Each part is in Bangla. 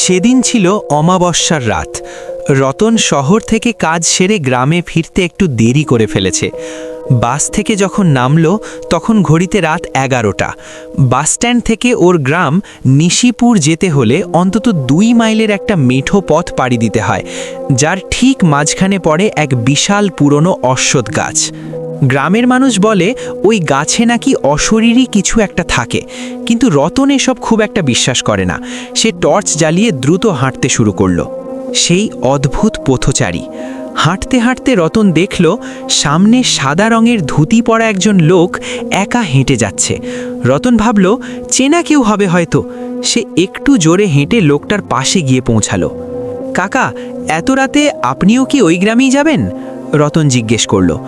সেদিন ছিল অমাবস্যার রাত। রতন শহর থেকে কাজ সেরে গ্রামে ফিরতে একটু দেরি করে ফেলেছে। বাস থেকে যখন নামলো, তখন ঘড়িতে রাত এগারোটা। বাসস্ট্যান্ড থেকে ওর গ্রাম নিশিপুর যেতে হলে অন্তত দুই মাইলের একটা মেঠো পথ পাড়ি দিতে হয়, যার ঠিক মাঝখানে পড়ে এক বিশাল পুরনো অশ্বত্থ গাছ। গ্রামের মানুষ বলে, ওই গাছে নাকি অশরীরই কিছু একটা থাকে। কিন্তু রতন এসব খুব একটা বিশ্বাস করে না। সে টর্চ জ্বালিয়ে দ্রুত হাঁটতে শুরু করল। সেই অদ্ভুত পথচারী। হাঁটতে হাঁটতে রতন দেখল, সামনে সাদা রঙের ধুতি পরা একজন লোক একা হেঁটে যাচ্ছে। রতন ভাবল, চেনা কেউ হবে হয়তো। সে একটু জোরে হেঁটে লোকটার পাশে গিয়ে পৌঁছালো। কাকা, এত রাতে আপনিও কি ওই গ্রামেই যাবেন? রতন জিজ্ঞেস করল,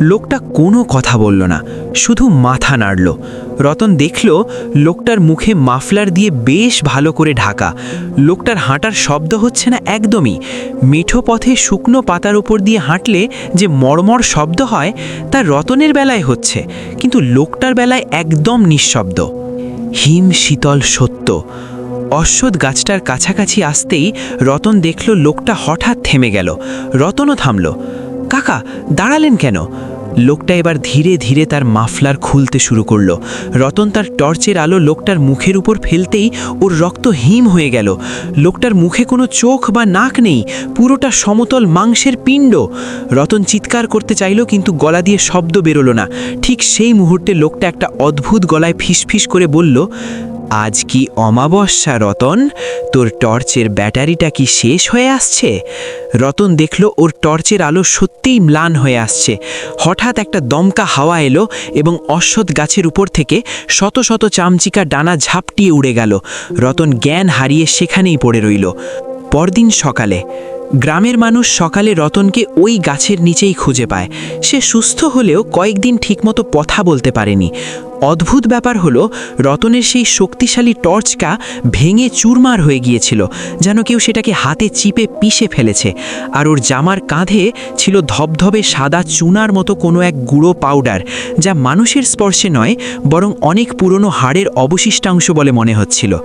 লোকটা কোনো কথা বলল না, শুধু মাথা নাড়ল। রতন দেখল লোকটার মুখে মাফলার দিয়ে বেশ ভালো করে ঢাকা। লোকটার হাঁটার শব্দ হচ্ছে না একদমই। মেঠো পথে শুকনো পাতার উপর দিয়ে হাঁটলে যে মর্মর শব্দ হয়, তা রতনের বেলায় হচ্ছে, কিন্তু লোকটার বেলায় একদম নিঃশব্দ। হিম শীতল সত্য। অশ্বত্থ গাছটার কাছাকাছি আসতেই রতন দেখল লোকটা হঠাৎ থেমে গেল। রতনও থামল। কাকা, দাঁড়ালেন কেন? লোকটা এবার ধীরে ধীরে তার মাফলার খুলতে শুরু করল। রতন তার টর্চের আলো লোকটার মুখের উপর ফেলতেই ওর রক্ত হিম হয়ে গেল। লোকটার মুখে কোনো চোখ বা নাক নেই, পুরোটা সমতল মাংসের পিণ্ড। রতন চিৎকার করতে চাইল কিন্তু গলা দিয়ে শব্দ বেরোলো না। ঠিক সেই মুহূর্তে লোকটা একটা অদ্ভুত গলায় ফিসফিস করে বলল আজ কি অমাবস্যা রতন? তোর টর্চের ব্যাটারিটা কি শেষ হয়ে আসছে? রতন দেখল ওর টর্চের আলো সত্যিই ম্লান হয়ে আসছে। হঠাৎ একটা দমকা হাওয়া এলো এবং অশ্বত্থ গাছের উপর থেকে শত শত চামচিকা ডানা ঝাপটিয়ে উড়ে গেল। রতন জ্ঞান হারিয়ে সেখানেই পড়ে রইল। পরদিন সকালে গ্রামের মানুষ সকালে রতনকে ওই গাছের নিচেই খুঁজে পায়। সে সুস্থ হলেও কয়েকদিন ঠিকমতো কথা বলতে পারেনি। অদ্ভুত ব্যাপার হলো, রতনের সেই শক্তিশালী টর্চকা ভেঙে চুরমার হয়ে গিয়েছিল, যেন কেউ সেটাকে হাতে চিপে পিষে ফেলেছে, আর ওর জামার কাঁধে ছিল ধবধবে সাদা চুনার মতো কোনো এক গুঁড়ো পাউডার, যা মানুষের স্পর্শে নয়, বরং অনেক পুরনো হাড়ের অবশিষ্টাংশ বলে মনে হচ্ছিল।